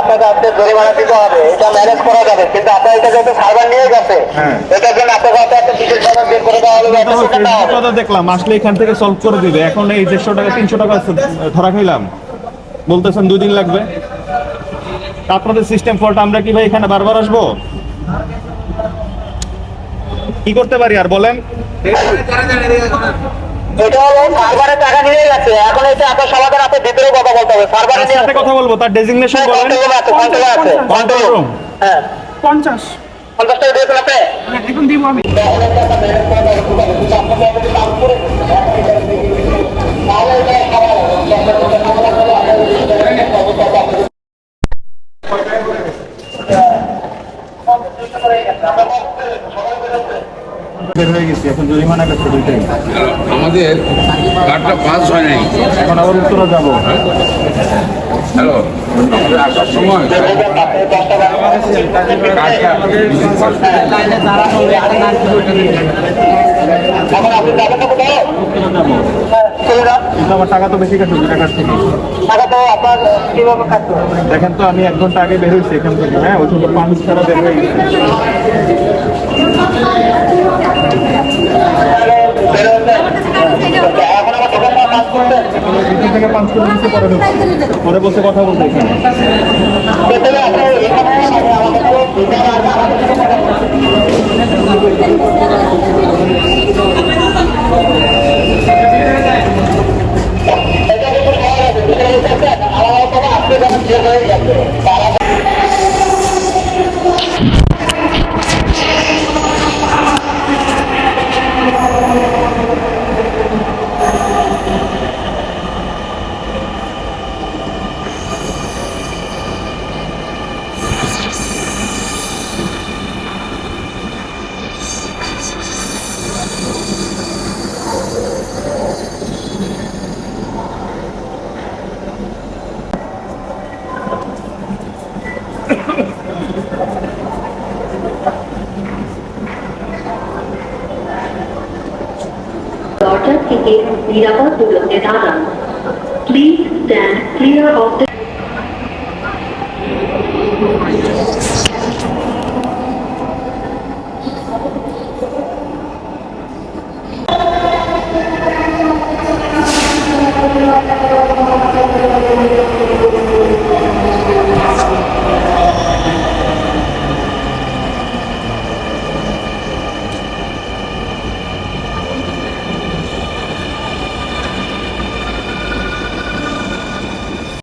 আপনাকে জরিমানা দিতে হবে। এটা ম্যানেজ করা যাবে। কিন্তু আপনার এটা যেহেতু সার্ভার নিয়ে গেছে হ্যাঁ। এটার জন্য আপনাকে হয়তো একটা বিশেষ ভাবে বের করে দেওয়া হবে। কথা দেখলাম আসলে এখান থেকে সলভ করে দিবে। এখন এই দেড়শো টাকা তিনশো টাকা ধরা খাইলাম। বলতেছেন দুই দিন লাগবে। আপনাদের সিস্টেম ফল্ট আমরা কি ভাই এখানে বারবার আসব? কি করতে পারি আর বলেন? এটা হলো সার্ভারে টাকা নিয়ে গেছে। এখন এটা আপনার সমাধান আপনার ভিতরে কথা বলতে হবে। সার্ভারে নিয়ে সাথে কথা বলব তার ডেজিগনেশন বলেন। কন্ট্রোল আছে কন্ট্রোল আছে। কন্ট্রোল রুম হ্যাঁ। পঞ্চাশ। পঞ্চাশ টাকা দিয়েছেন আপনি? হ্যাঁ, এখন দিব আমি। হয়ে গেছি এখন জরিমানা করতে দুইটাই। আমাদের কার্ডটা পাস হয় নাই। এখন আবার উত্তরা যাব। হ্যালো আমাদের আসার সময়। কিন্তু আমার টাকা তো বেশি কাটবে কাছ থেকে। টাকা দেখেন তো আমি এক ঘণ্টা আগে বের হয়েছি এখান থেকে হ্যাঁ? ওই পাঁচ ছাড়া বের হয়ে গেছি। থেকে পাঁচ করে দিচ্ছে পরে। পরে বসে কথা বলতে এখানে। 頑張れ。নিরাপদ দূরত্বে দাঁড়ান please stand clear of the